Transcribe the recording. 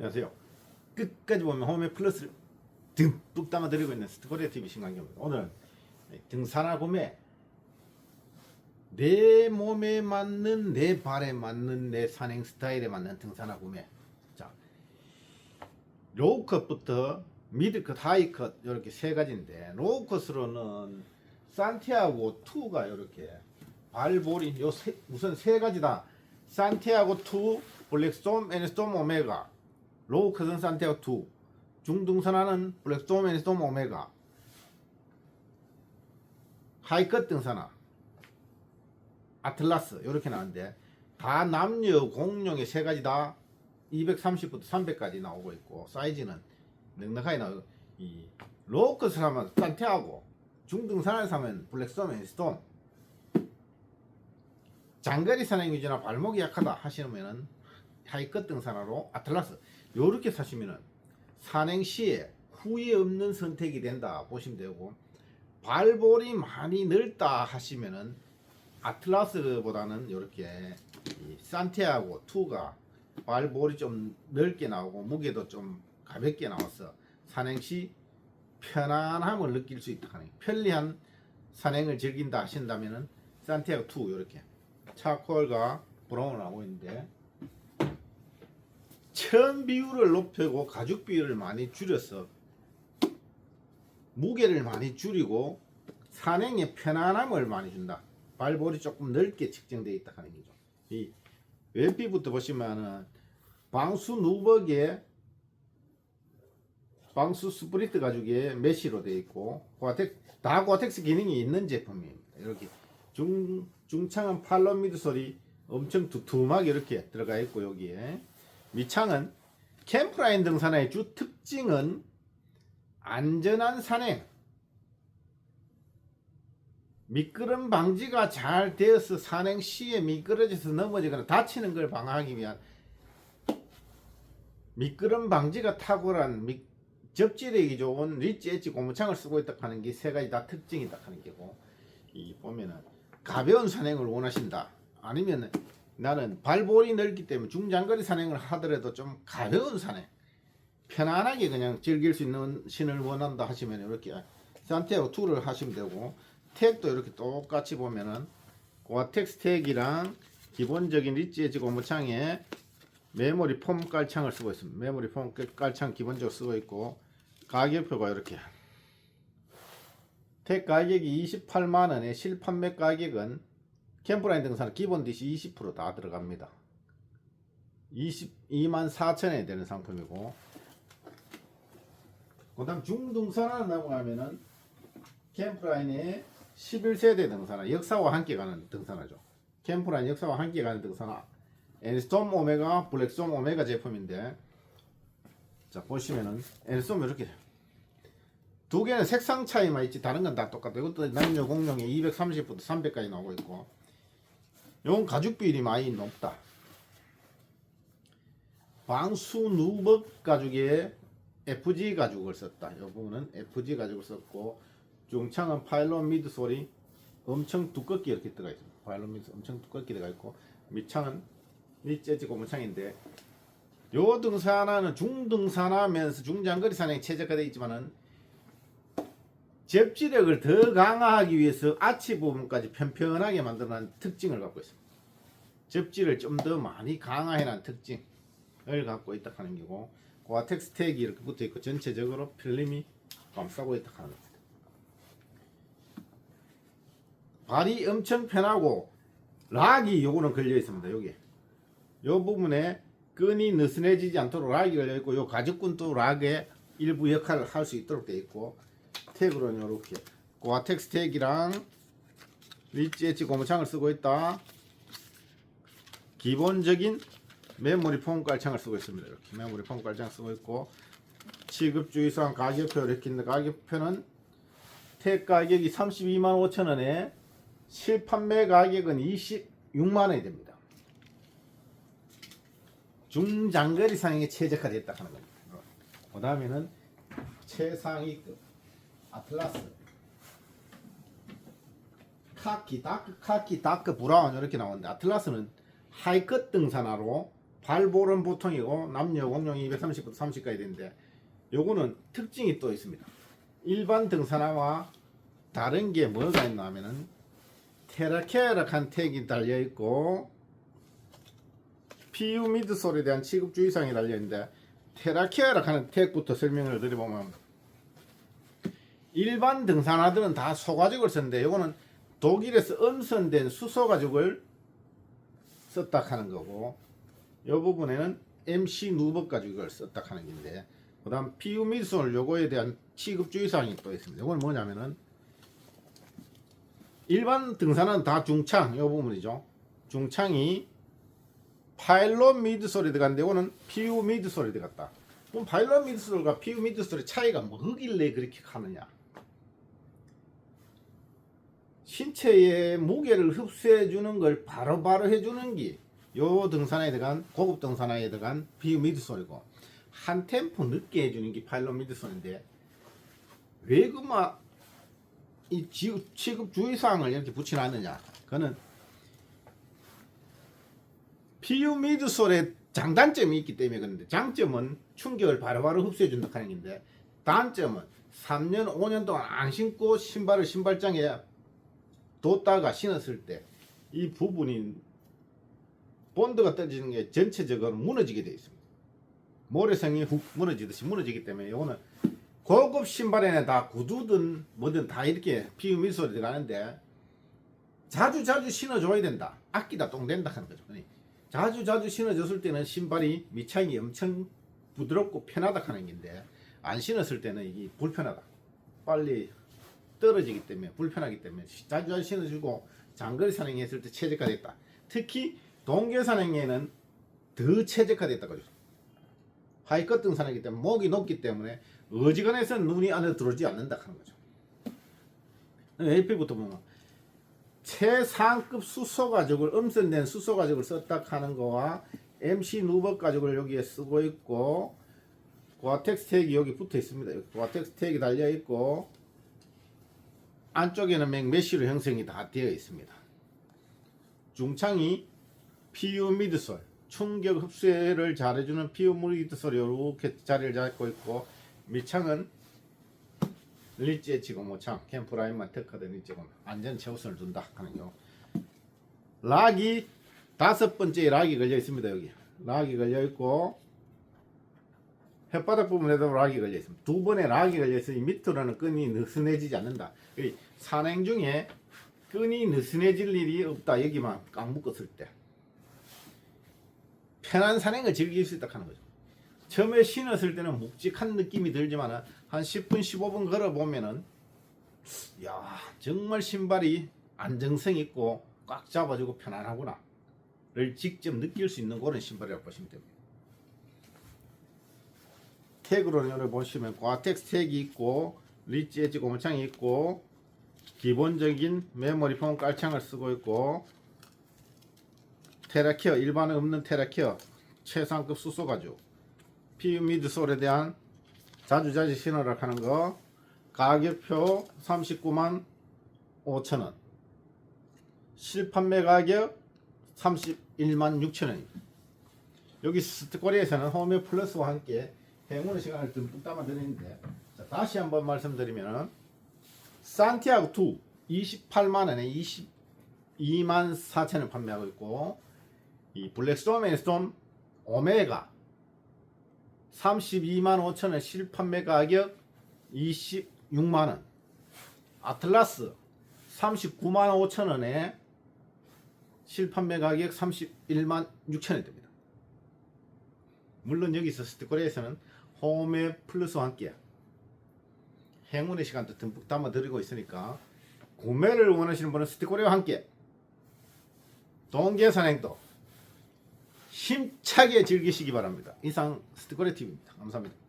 안녕하세요. 끝까지 보면 홈에 플러스를 듬뿍 담아드리고 있는 스코리아 TV 신강경입니다. 오늘은 등산화 구매 내 몸에 맞는 내 발에 맞는 내 산행 스타일에 맞는 등산화 구매. 자, 로우컷부터 미드컷, 하이컷 이렇게 세 가지인데 로우컷으로는 산티아고 2가 이렇게 발볼이 요 세, 우선 세 가지다. 산티아고 2, 블랙 스톰, 애니스톰, 오메가. 로우컷은 산티아고 2. 중등산화는 블랙스톰, 애니스톰, 오메가. 하이컷 등산화. 아틀라스 이렇게 나왔는데 다 남녀 공룡의 세 가지 다 230부터 300까지 나오고 있고 사이즈는 넉넉하게 나오고 이 로우컷을 하면 산티아고 중등산을 사면 블랙스톰, 애니스톰 장거리 산행 위주나 발목이 약하다 하시면은 하이컷 등산화로 아틀라스 요렇게 사시면은 산행 시에 후회 없는 선택이 된다 보시면 되고 발볼이 많이 넓다 하시면은 아틀라스보다는 이렇게 산티아고 2가 발볼이 좀 넓게 나오고 무게도 좀 가볍게 나와서 산행 시 편안함을 느낄 수 있다 하는 편리한 산행을 즐긴다 하신다면은 산티아고 2 이렇게 차콜과 브라운을 하고 있는데 천 비율을 높이고 가죽 비율을 많이 줄여서 무게를 많이 줄이고 산행에 편안함을 많이 준다. 발볼이 조금 넓게 측정되어 있다 하는 거죠. 이 왼피부터 보시면은 방수 누벅에 방수 스프리트 가죽에 메쉬로 되어 있고 고아텍 다 고아텍스 기능이 있는 제품입니다. 이렇게 중 중창은 팔런 미드 소리 엄청 두툼하게 이렇게 들어가 있고 여기에 밑창은 캠프라인 등산의 주 특징은 안전한 산행. 미끄럼 방지가 잘 되어서 산행 시에 미끄러져서 넘어지거나 다치는 걸 방어하기 위한 미끄럼 방지가 탁월한 미, 접지력이 좋은 리치 엣지 고무창을 쓰고 있다 하는 게 세 가지 다 특징이다 하는 게고 이 보면은 가벼운 산행을 원하신다. 아니면 나는 발볼이 넓기 때문에 중장거리 산행을 하더라도 좀 가벼운 산행 편안하게 그냥 즐길 수 있는 신을 원한다 하시면 이렇게 산티아고 2를 하시면 되고 택도 이렇게 똑같이 보면은 고아텍스 택이랑 기본적인 리치 엣지 고무창에 메모리 폼 깔창을 쓰고 있습니다. 메모리 폼 깔창 기본적으로 쓰고 있고 가격표가 이렇게 택 가격이 28만 원에 실판매 가격은 캠프라인 등산 기본 디시 20%다 들어갑니다. 22만 4천 원이 되는 상품이고 그 다음 중등산을 넘어가면은 캠프라인의 11세대 등산화 역사와 함께 가는 등산화죠. 캠프라인 역사와 함께 가는 등산화 애니스톰 오메가 블랙스톰 오메가 제품인데 자 보시면은 애니스톰 이렇게 두 개는 색상 차이만 있지 다른 건 다 똑같아. 이것도 남녀 공룡에 230부터 300까지 나오고 있고 이건 가죽 비율이 많이 높다. 방수 누벅 가죽에 FG 가죽을 썼다. 이 부분은 FG 가죽을 썼고 중창은 파일론 미드 소리 엄청 두껍게 이렇게 들어가 있습니다. 파일론 미드 엄청 두껍게 들어가 있고 밑창은 밑재지 고무창인데 요 등산화는 중등산화면서 중장거리 산행에 최적화되어 있지만은 접지력을 더 강화하기 위해서 아치 부분까지 편편하게 만들어낸 특징을 갖고 있습니다. 접지를 좀 더 많이 강화해놓은 특징을 갖고 있다 하는 거고 고아텍스 택이 이렇게 붙어 있고 전체적으로 필름이 감싸고 있다 하는 겁니다. 발이 엄청 편하고 락이 요거는 걸려 있습니다. 여기 요 부분에 끈이 느슨해지지 않도록 락이 걸려 있고 요 가죽끈도 락의 일부 역할을 할 수 있도록 되어 있고 택으로는 요렇게 고아텍 스 택이랑 리치 엣지 고무창을 쓰고 있다. 기본적인 메모리 폼 깔창을 쓰고 있습니다. 이렇게 메모리 폼 깔창 쓰고 있고 취급 주의사항 가격표 이렇게 있는데 가격표는 택 가격이 32만 5천 원에 실판매 가격은 26만 원이 됩니다. 중장거리 상행에 최적화됐다 하는 겁니다. 그 다음에는 최상위급 아틀라스 카키 다크 카키 다크 브라운 이렇게 나오는데 아틀라스는 하이컷 등산화로 발볼은 보통이고 남녀 공룡 230부터 30까지 되는데 요거는 특징이 또 있습니다. 일반 등산화와 다른 게 뭐가 있나 하면은 테라케라한 택이 달려 있고 피우 미드솔에 대한 취급 주의사항이 달려 있는데 테라케라하는 택부터 설명을 드려보면 일반 등산화들은 다 소가죽을 쓰는데 요거는 독일에서 엄선된 수소 가죽을 썼다 하는 거고 이 부분에는 MC 누버 가죽을 썼다 하는 건데 그 다음 피우 미드솔 요거에 대한 취급 주의사항이 또 있습니다. 이건 뭐냐면은 일반 등산은 다 중창 이 부분이죠. 중창이 파일럿 미드솔이 들어갔는데 이거는 피우 미드솔이 들어갔다. 그럼 파일럿 미드솔과 피우 미드솔의 차이가 뭐길래 그렇게 하느냐? 신체의 무게를 흡수해 주는 걸 바로바로 해주는 게 요 등산화에 들어간 고급 등산화에 들어간 피우 미드솔이고 한 템포 늦게 해 주는 게 파일럿 미드솔인데 왜 그마 이 지- 취급 주의사항을 이렇게 붙여놨느냐? 그는 피우 미드솔의 장단점이 있기 때문에 그런데 장점은 충격을 바로바로 흡수해 준다 하는 건데 단점은 3년 5년 동안 안 신고 신발을 신발장에 뒀다가 신었을 때 이 부분이 본드가 떨어지는 게 전체적으로 무너지게 되어 있습니다. 모래성이 훅 무너지듯이 무너지기 때문에 이거는 고급 신발에는 다 구두든 뭐든 다 이렇게 피우 미솔이 들어가는데 자주 자주 신어줘야 된다. 아끼다 똥 된다 하는 거죠. 자주 자주 신어줬을 때는 신발이 밑창이 엄청 부드럽고 편하다 하는 건데 안 신었을 때는 이게 불편하다. 빨리 떨어지기 때문에 불편하기 때문에 자주 자주 신어주고 장거리 산행했을 때 최적화됐다. 특히 동계 산행에는 더 최적화됐다고 하죠. 하이커 등산하기 때문에 목이 높기 때문에 어지간해서는 눈이 안에 들어오지 않는다 하는 거죠. AP부터 보면 최상급 수소 가죽을 엄선된 수소 가죽을 썼다 하는 거와 MC 누버 가죽을 여기에 쓰고 있고 고아텍스 택이 여기 붙어 있습니다. 고아텍스 택이 달려 있고 안쪽에는 맥 메쉬로 형성이 다 되어 있습니다. 중창이 PU 미드솔 충격 흡수를 잘해주는 PU 미드솔이 이렇게 자리를 잡고 있고 밑창은 리치 엣지고 모창 캠프라인만 특화된 리치고 안전 최우선을 둔다 하는 거. 락이 다섯 번째 락이 걸려 있습니다 여기 락이 걸려 있고 혓바닥 부분에도 락이 걸려 있습니다. 두 번의 락이 걸려 있으니 밑으로는 끈이 느슨해지지 않는다. 이 산행 중에 끈이 느슨해질 일이 없다. 여기만 꽉 묶었을 때 편한 산행을 즐길 수 있다 하는 거죠. 처음에 신었을 때는 묵직한 느낌이 들지만 한 10분 15분 걸어 보면은 야 정말 신발이 안정성 있고 꽉 잡아주고 편안하구나를 직접 느낄 수 있는 그런 신발이라고 보시면 됩니다. 택으로는 여기 보시면 과텍 스 택이 있고 리치 엣지 고무창이 있고 기본적인 메모리 폼 깔창을 쓰고 있고 테라케어 일반에 없는 테라케어 최상급 수소 가죽 피우 미드솔에 대한 자주자주 신어라 하는 거 가격표 39만 5천원 실판매 가격 31만 6천원입니다. 여기 스트코리에서는 홈웨어 플러스와 함께 행운의 시간을 듬뿍 담아 드리는데 자, 다시 한번 말씀드리면 산티아고 2 28만 원에 22만 4천 원 판매하고 있고 이 블랙스톰 앤스톰 오메가 32만 5천 원 실판매 가격 26만 원 아틀라스 39만 5천 원에 실판매 가격 31만 6천 원 됩니다. 물론 여기서 스티커에서는 홈의 플러스와 함께 행운의 시간도 듬뿍 담아 드리고 있으니까 구매를 원하시는 분은 스티커와 함께 동계산행도 힘차게 즐기시기 바랍니다. 이상 스티커레 TV입니다. 감사합니다.